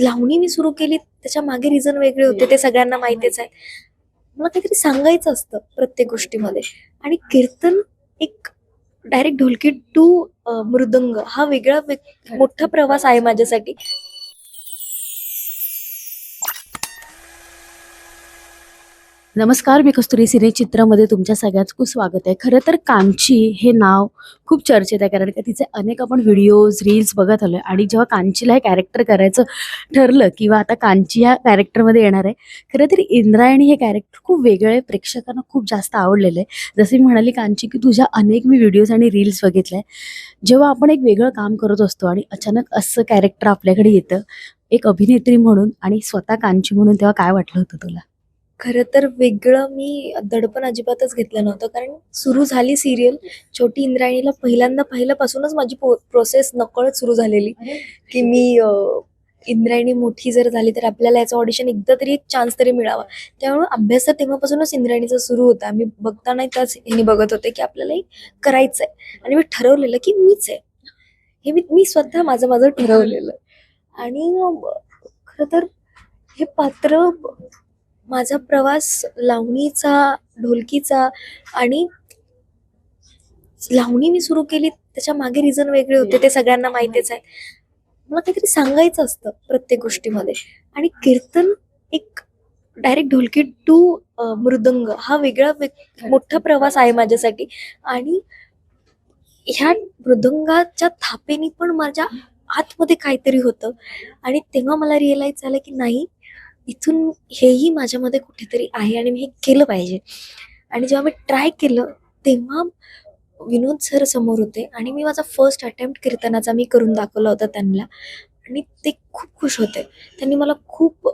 लावणी मी सुरू केली त्याच्यामागे रिझन वेगळे होते ते सगळ्यांना माहितीच आहे. मला काहीतरी सांगायचं असतं प्रत्येक गोष्टीमध्ये. आणि कीर्तन एक डायरेक्ट ढोलकी टू मृदंग हा वेगळा वेग- मोठा प्रवास आहे माझ्यासाठी. नमस्कार मी कस्तुरी सिनेचित्रामध्ये तुमच्या सगळ्याच खूप स्वागत आहे. खरं तर कांची हे नाव खूप चर्चेत आहे कारण का तिचे अनेक आपण व्हिडिओज रील्स बघत आलो आणि जेव्हा कांचीला हे कॅरेक्टर करायचं ठरलं किंवा आता कांची ह्या कॅरेक्टरमध्ये येणार आहे खरं तर इंद्रायणी हे कॅरेक्टर खूप वेगळं आहे प्रेक्षकांना खूप जास्त आवडलेलं आहे. जसे मी म्हणाली कांची की तुझ्या अनेक मी व्हिडिओज आणि रील्स बघितल्या जेव्हा आपण एक वेगळं काम करत असतो आणि अचानक असं कॅरेक्टर आपल्याकडे येतं एक अभिनेत्री म्हणून आणि स्वतः कांची म्हणून तेव्हा काय वाटलं होतं तुला? खरं तर वेगळं मी दडपण अजिबातच घेतलं नव्हतं. कारण सुरू झाली सिरियल छोटी इंद्रायणीला पहिल्यांदा पहिल्यापासूनच माझी प्रोसेस नकळत सुरू झालेली. की मी इंद्रायणी मोठी जर झाली तर आपल्याला याचं ऑडिशन एकदा तरी एक चान्स तरी मिळावा. त्यामुळे अभ्यास तर तेव्हापासूनच इंद्रायणीचा सुरू होता. मी बघताना त्याच ह्यानी बघत होते की आपल्याला करायचं आहे आणि मी ठरवलेलं की मीच आहे. हे मी मी स्वतः माझं माझं ठरवलेलं. आणि खरं तर हे पात्र माझा प्रवास लावणीचा ढोलकीचा आणि लावणी मी सुरू केली त्याच्यामागे रिझन वेगळे होते ते सगळ्यांना माहितीच आहे. मला काहीतरी सांगायचं असतं प्रत्येक गोष्टीमध्ये. आणि कीर्तन एक डायरेक्ट ढोलकी टू मृदंग हा वेगळा मोठा प्रवास आहे माझ्यासाठी. आणि ह्या मृदंगाच्या थापेनी पण माझ्या आतमध्ये काहीतरी होतं. आणि तेव्हा मला रिअलाइज झालं की नाही इथून हेही माझ्यामध्ये कुठेतरी आहे आणि मी हे केलं पाहिजे. आणि जेव्हा मी ट्राय केलं तेव्हा विनोद सर समोर होते आणि मी माझा फर्स्ट अटेम्प्ट कीर्तनाचा मी करून दाखवला होता त्यांना. आणि ते खूप खुश होते. त्यांनी मला खूप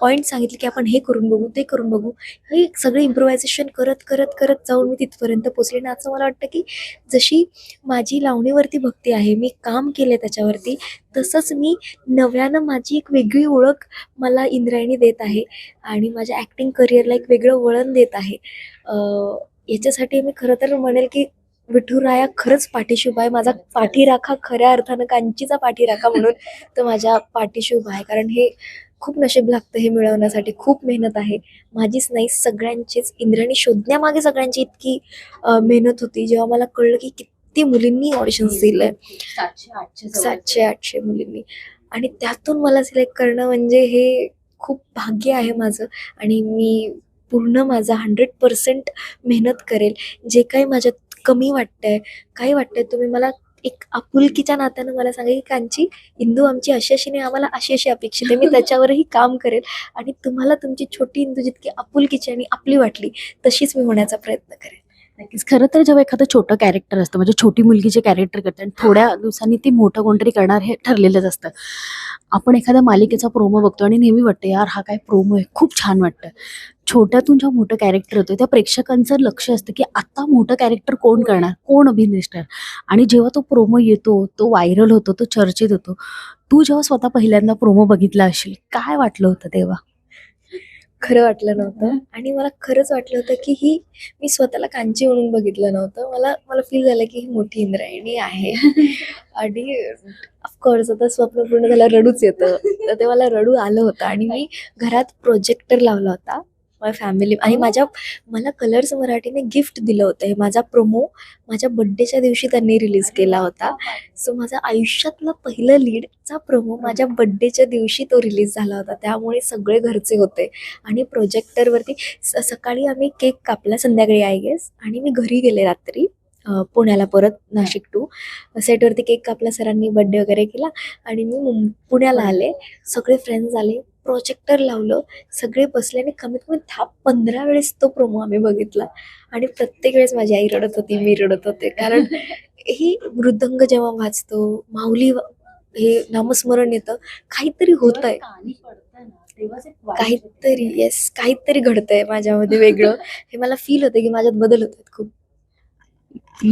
पॉईंट सांगितले की आपण हे करून बघू ते करून बघू. हे सगळे इम्प्रोव्हायझेशन करत करत करत जाऊन मी तिथपर्यंत पोचले आणि असं मला वाटतं की जशी माझी लावणीवरती भक्ती आहे मी काम केले त्याच्यावरती तसंच मी नव्यानं माझी एक वेगळी ओळख मला इंद्रायणी देत आहे आणि माझ्या ॲक्टिंग करिअरला एक वेगळं वळण देत आहे. याच्यासाठी मी खरं तर म्हणेल की विठुराया खरंच पाठीशी उभा आहे. माझा पाठीराखा खऱ्या अर्थानं कांचीचा पाठीराखा म्हणून तो माझ्या पाठीशी उभा आहे. कारण हे खूप नशीब लागतं हे मिळवण्यासाठी. खूप मेहनत आहे. माझीच नाही सगळ्यांचीच इंद्रायणी शोधण्यामागे सगळ्यांची इतकी मेहनत होती. जेव्हा मला कळलं की किती मुलींनी ऑडिशन्स दिलंय. सातशे आठशे मुलींनी. आणि त्यातून मला सिलेक्ट करणं म्हणजे हे खूप भाग्य आहे माझं. आणि मी पूर्ण माझा हंड्रेड पर्सेंट मेहनत करेल. जे काही माझ्यात कमी वाटतंय. काही वाटतंय. तुम्ही मला एक आपुलकीच्या नात्यानं मला सांगा की कांची इंदू आमची अशी अशी नाही आम्हाला अशी अशी अपेक्षित आहे. मी त्याच्यावरही काम करेल आणि तुम्हाला तुमची छोटी इंदू जितकी आपुलकीची आणि आपली वाटली तशीच मी होण्याचा प्रयत्न करेल नक्कीच खरं तर जेव्हा एखादं छोटं कॅरेक्टर असतं म्हणजे छोटी मुलगी जे कॅरेक्टर करते आणि थोड्या दिवसांनी ती मोठं कोणतरी करणार हे ठरलेलंच असतं. आपण एखाद्या मालिकेचा प्रोमो बघतो आणि नेहमी वाटतं यार हा काय प्रोमो आहे खूप छान वाटतं. छोट्यातून जेव्हा मोठं कॅरेक्टर होतं त्या प्रेक्षकांचं लक्ष असतं की आता मोठं कॅरेक्टर कोण करणार कोण अभिनेस्टर आणि जेव्हा तो प्रोमो येतो तो व्हायरल होतो तो चर्चेत होतो तू जेव्हा स्वतः पहिल्यांदा प्रोमो बघितला असेल काय वाटलं होतं तेव्हा? खरं वाटलं नव्हतं. आणि मला खरंच वाटलं होतं की ही मी स्वतःला कांची म्हणून बघितलं नव्हतं. मला मला फील झालं की ही मोठी इंद्रायणी आहे. आणि ऑफकोर्स आता स्वप्न पूर्ण झालं रडूच येतं. तर ते मला रडू आलं होतं. आणि मी घरात प्रोजेक्टर लावला होता. माझ्या फॅमिली आणि माझ्या मला कलर्स मराठीने गिफ्ट दिलं होतं. हे माझा प्रोमो माझ्या बड्डेच्या दिवशी त्यांनी रिलीज केला होता. सो माझा आयुष्यातला पहिलं लीडचा प्रोमो माझ्या बड्डेच्या दिवशी तो रिलीज झाला होता. त्यामुळे सगळे घरचे होते. आणि प्रोजेक्टरवरती स सकाळी आम्ही केक कापला संध्याकाळी आय गेस आणि मी घरी गेले रात्री पुण्याला परत नाशिक टू सेटवरती केक कापला सरांनी बड्डे वगैरे केला. आणि मी मुं पुण्याला आले. सगळे फ्रेंड्स आले. प्रोजेक्टर लावलं सगळे बसले आणि कमीत कमी दहा पंधरा वेळेस तो प्रोमो आम्ही बघितला. आणि प्रत्येक वेळेस माझी आई रडत होती मी रडत होते. कारण ही मृदंग जेव्हा वाजतो माऊली हे नामस्मरण येतं काहीतरी होत. आहे काहीतरी येस काहीतरी घडतंय माझ्यामध्ये वेगळं. हे मला फील होतं की माझ्यात बदल होत आहेत खूप.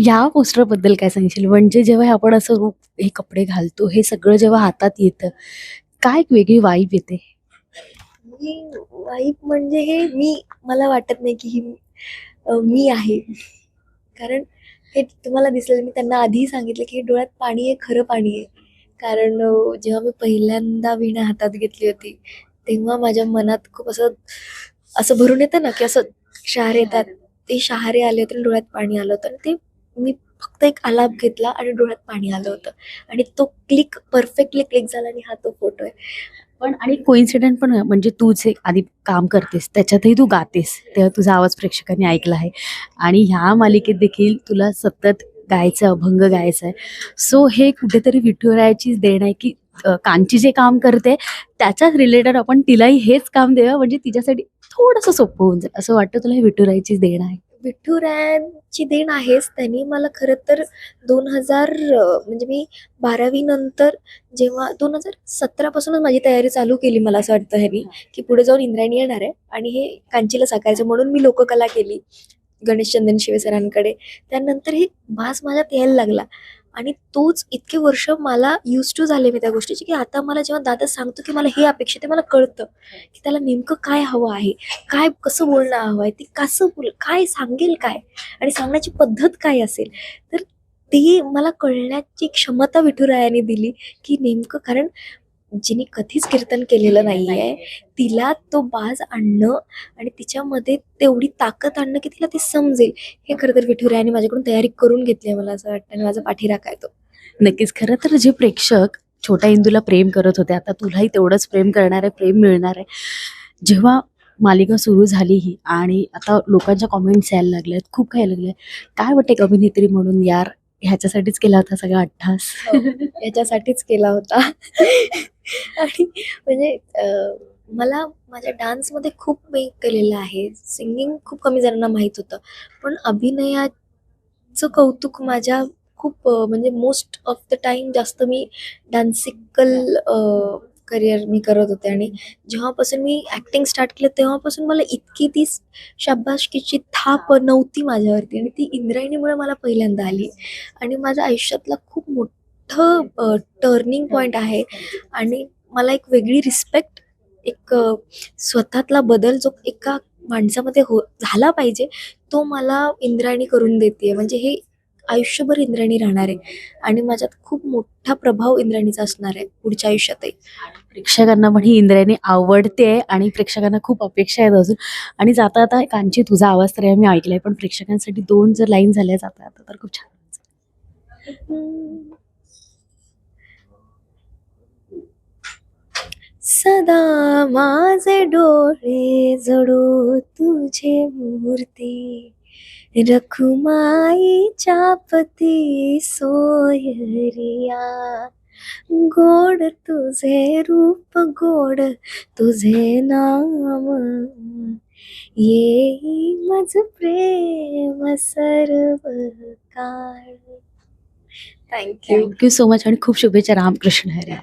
या पोस्टरबद्दल काय सांगशील? म्हणजे जेव्हा हे आपण असं रूप हे कपडे घालतो हे सगळं जेव्हा हातात येतं काय एक वेगळी वाईब येते? ही वाईफ म्हणजे हे मी मला वाटत नाही की ही मी आहे. कारण हे तुम्हाला दिसलं मी त्यांना आधीही सांगितलं की हे डोळ्यात पाणी आहे खरं पाणी आहे. कारण जेव्हा मी पहिल्यांदा वीणा हातात घेतली होती तेव्हा माझ्या मनात खूप असं असं भरून येतं ना की असं शहारे येतात. ते शहारे आले होते आणि डोळ्यात पाणी आलं होतं. आणि ते मी फक्त एक आलाप घेतला आणि डोळ्यात पाणी आलं होतं. आणि तो क्लिक परफेक्टली क्लिक झाला आणि हा तो फोटो आहे. पण आणि कोइन्सिडेंट पण म्हणजे तू जे आधी काम करतेस त्याच्यातही तू गातेस तेव्हा तुझा आवाज प्रेक्षकांनी ऐकला आहे. आणि ह्या मालिकेत देखील तुला सतत गायचं अभंग गायचं आहे. सो हे कुठेतरी विठुरायाचीच देण आहे की कांची जे काम करते त्याच्याच रिलेटेड आपण तिलाही हेच काम देऊया म्हणजे तिच्यासाठी थोडंसं सोपं होऊन जाईल. असं वाटतं तुला हे विठुरायाचीच देण आहे? विठुरायांची देण आहेच त्यांनी. मला खरं तर दोन हजार म्हणजे मी बारावी नंतर जेव्हा दोन हजार सतरापासूनच माझी तयारी चालू केली मला असं वाटतं ह्यांनी की पुढे जाऊन इंद्रायणी येणार आहे आणि हे कांचीला साकारायचं म्हणून मी लोककला केली गणेश चंदन शिवे सरांकडे. त्यानंतर हे भास माझ्यात यायला लागला. आणि तोच इतके वर्ष मला यूज टू झाले मी त्या गोष्टीची की आता मला जेव्हा दादा सांगतो की मला हे अपेक्षित आहे मला कळतं की त्याला नेमकं काय हवं आहे काय कसं बोलणं हवं आहे ती कसं बोल काय सांगेल काय? आणि सांगण्याची पद्धत काय असेल? तर ती मला कळण्याची क्षमता विठुरायाने दिली की नेमकं कारण जिने कधीच कीर्तन केलेलं नाही आहे तिला तो बाज आणणं आणि तिच्यामध्ये तेवढी ताकद आणणं की तिला ते समजेल. हे खरं तर विठुरायाने माझ्याकडून तयारी करून घेतली आहे मला असं वाटतं आणि माझा पाठीराखा आहे तो. नक्कीच. खरं तर जे प्रेक्षक छोट्या इंदूला प्रेम करत होते आता तुलाही तेवढंच प्रेम करणार आहे प्रेम मिळणार. आहे जेव्हा मालिका सुरू झाली ही आणि आता लोकांच्या कॉमेंट्स यायला लागल्यात खूप काय लागले काय वाटते एक अभिनेत्री म्हणून यार ह्याच्यासाठीच केला होता सगळा अठ्ठास याच्यासाठीच केला होता. आणि म्हणजे मला माझ्या डान्समध्ये खूप मी केलेलं आहे. सिंगिंग खूप कमी जणांना माहीत होतं. पण अभिनयाचं कौतुक माझ्या खूप म्हणजे मोस्ट ऑफ द टाइम जास्त मी डान्सिकल करिअर मी करत होते. आणि जेव्हापासून मी ॲक्टिंग स्टार्ट केलं तेव्हापासून मला इतकी ती शाबाशकीची थाप नव्हती माझ्यावरती. आणि ती इंद्रायणीमुळे मला पहिल्यांदा आली. आणि माझ्या आयुष्यातला खूप मोठा टर्निंग पॉईंट आहे. आणि मला एक वेगळी रिस्पेक्ट एक स्वतःतला बदल जो एका माणसामध्ये हो झाला पाहिजे तो मला इंद्रायणी करून देते म्हणजे हे आयुष्यभर इंद्रायणी राहणार आहे. आणि माझ्यात खूप मोठा प्रभाव इंद्रायणीचा असणार आहे पुढच्या आयुष्यातही. प्रेक्षकांना पण ही इंद्रायणी आवडते आणि प्रेक्षकांना खूप अपेक्षा आहेत अजून. आणि जाता आता कांची तुझा आवाज तर मी ऐकलाय पण प्रेक्षकांसाठी दोन जर लाईन झाल्या जाता आता तर खूप छान सदा माझे डोळे जडो तुझे मूर्ती. रखुमाईच्या पती सोयरिया गोड तुझे रूप गोड तुझे नाम. येई मज प्रेम सर्व काळ थँक्यू थँक्यू सो मच आणि खूप शुभेच्छा रामकृष्ण हरी.